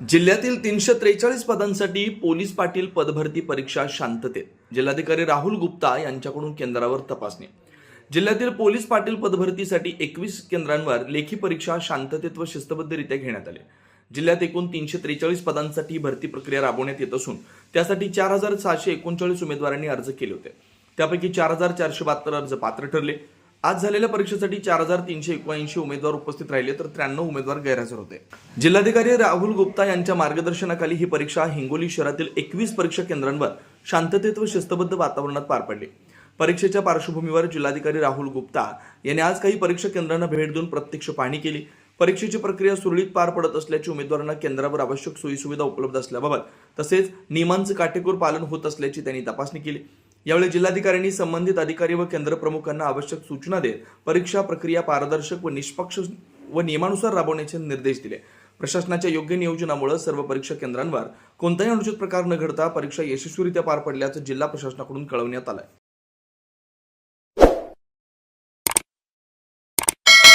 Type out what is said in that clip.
जिल्ह्यातील तीनशे त्रेचाळीस पदांसाठी पोलीस पाटील पदभरती परीक्षा शांततेत. जिल्हाधिकारी राहुल गुप्ता यांच्याकडून केंद्रावर तपासणी. जिल्ह्यातील पोलीस पाटील पदभरतीसाठी एकवीस केंद्रांवर लेखी परीक्षा शांततेत व शिस्तबद्धरित्या घेण्यात आली. जिल्ह्यात एकूण तीनशे त्रेचाळीस पदांसाठी भरती प्रक्रिया राबवण्यात येत असून त्यासाठी चार हजार सहाशे एकोणचाळीस उमेदवारांनी अर्ज केले होते. त्यापैकी चार हजार चारशे बहात्तर अर्ज पात्र ठरले. आज झालेल्या परीक्षेसाठी चार हजार तीनशे एकोणऐंशी उमेदवार उपस्थित राहिले तर त्र्याण्णव उमेदवार गैरहजर होते. जिल्हाधिकारी राहुल गुप्ता यांच्या मार्गदर्शनाखाली ही परीक्षा हिंगोली शहरातील एकवीस परीक्षा केंद्रांवर शांततेत व शिस्तबद्ध वातावरणात पार पडली. परीक्षेच्या पार्श्वभूमीवर जिल्हाधिकारी राहुल गुप्ता यांनी आज काही परीक्षा केंद्रांना भेट देऊन प्रत्यक्ष पाहणी केली. परीक्षेची प्रक्रिया सुरळीत पार पडत असल्याची उमेदवारांना केंद्रावर आवश्यक सोयीसुविधा उपलब्ध असल्याबाबत तसेच नियमांचं काटेकोर पालन होत असल्याची त्यांनी तपासणी केली. यावेळी जिल्हाधिकाऱ्यांनी संबंधित अधिकारी व केंद्र प्रमुखांना आवश्यक सूचना देत परीक्षा प्रक्रिया पारदर्शक व निष्पक्ष व नियमानुसार राबवण्याचे निर्देश दिले. प्रशासनाच्या योग्य नियोजनामुळे सर्व परीक्षा केंद्रांवर कोणताही अनुचित प्रकार न घडता परीक्षा यशस्वीरित्या पार पडल्याचं जिल्हा प्रशासनाकडून कळवण्यात आलं